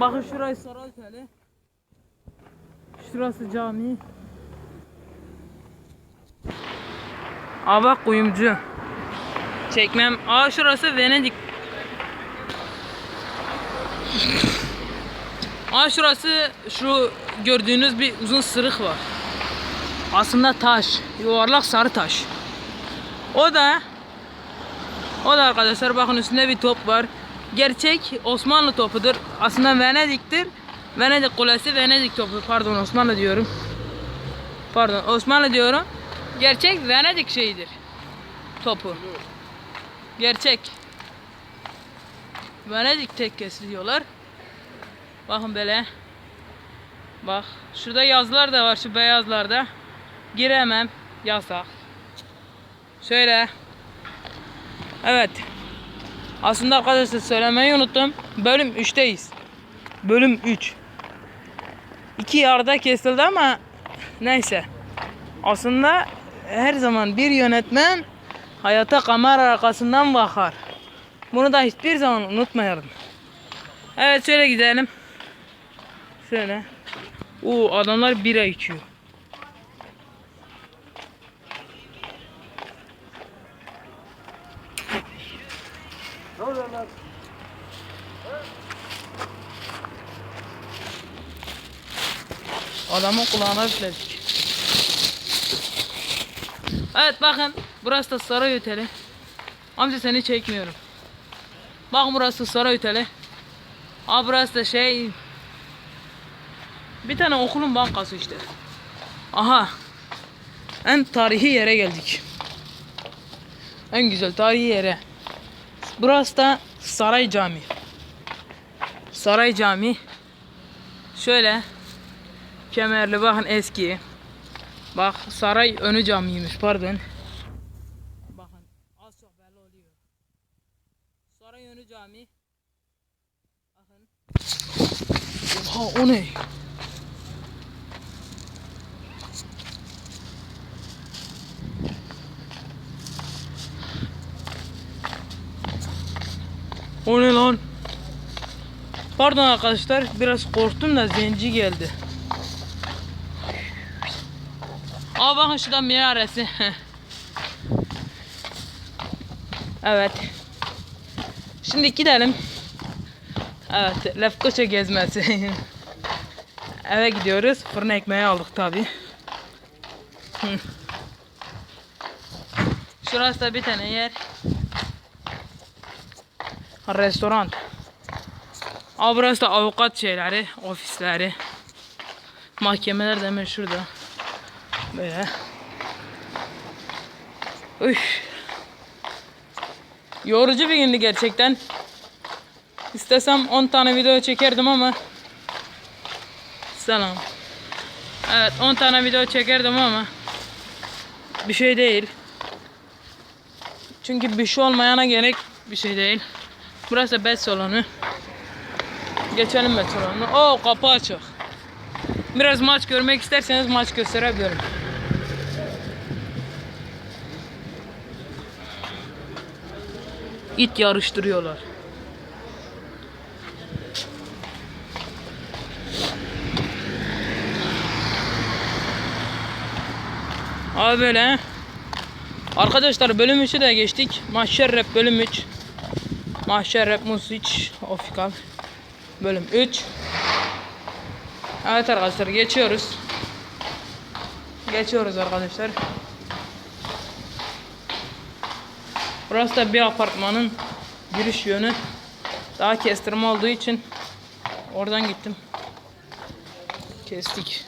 Bakın şurası Sarayteli. Şurası cami. Aa bak kuyumcu. Çekmem. Aa şurası Venedik. Aa şurası şu gördüğünüz bir uzun sırık var. Aslında taş. Yuvarlak sarı taş. O da o da arkadaşlar bakın üstünde bir top var. Gerçek Osmanlı topudur. Aslında Venedik'tir. Venedik Kulesi Venedik topu. Pardon Osmanlı diyorum. Pardon Osmanlı diyorum. Gerçek Venedik şeyidir. Topu. Gerçek. Venedik tekkesi diyorlar. Bakın böyle. Bak şurada yazılar da var şu beyazlarda. Giremem. Yasak. Şöyle. Evet. Aslında arkadaşlar söylemeyi unuttum. Bölüm 3'teyiz. Bölüm 3. İki yarıda kesildi ama neyse. Aslında her zaman bir yönetmen hayata kamera arkasından bakar. Bunu da hiçbir zaman unutmayalım. Evet şöyle gidelim. Şöyle. Oo adamlar bira içiyor. Adamın kulağına üfledik. Evet bakın burası da Saray Oteli. Amca seni çekmiyorum. Bakın burası Saray Oteli. Aa burası da şey bir tane okulun bankası işte. Aha. En tarihi yere geldik. En güzel tarihi yere. Burası da Saray Camii. Saray Camii. Şöyle kemerli bakın eski. Bak saray önü camiymiş pardon. Bakın az çok belli oluyor. Saray önü cami. Bakın. Oha o ne? O ne lan? Pardon arkadaşlar biraz korktum da zenci geldi. Aa bakın şuradan minaresi. evet. Şimdi gidelim. Evet, Lefkoşa gezmesi. Eve gidiyoruz. Fırın ekmeği aldık tabi. Şurası da bir tane yer. Restoran. Aa burası da avukat şeyleri, ofisleri. Mahkemeler de hemen şurada. Böyle. Üf. Yorucu bir gündü gerçekten. İstesem 10 tane video çekerdim ama Selam. Evet 10 tane video çekerdim ama bir şey değil. Çünkü bir şey olmayana gerek bir şey değil. Burası bet salonu. Geçelim bet salonuna. Oo kapı açık. Biraz maç görmek isterseniz maç gösterebilirim. İt yarıştırıyorlar. Abi böyle. Arkadaşlar bölüm 3'ü de geçtik. Mahşer Rap bölüm 3. Mahşer Rap Music Official bölüm 3. Evet arkadaşlar geçiyoruz. Geçiyoruz arkadaşlar. Burası da bir apartmanın giriş yönü. Daha kestirme olduğu için oradan gittim. Kestik.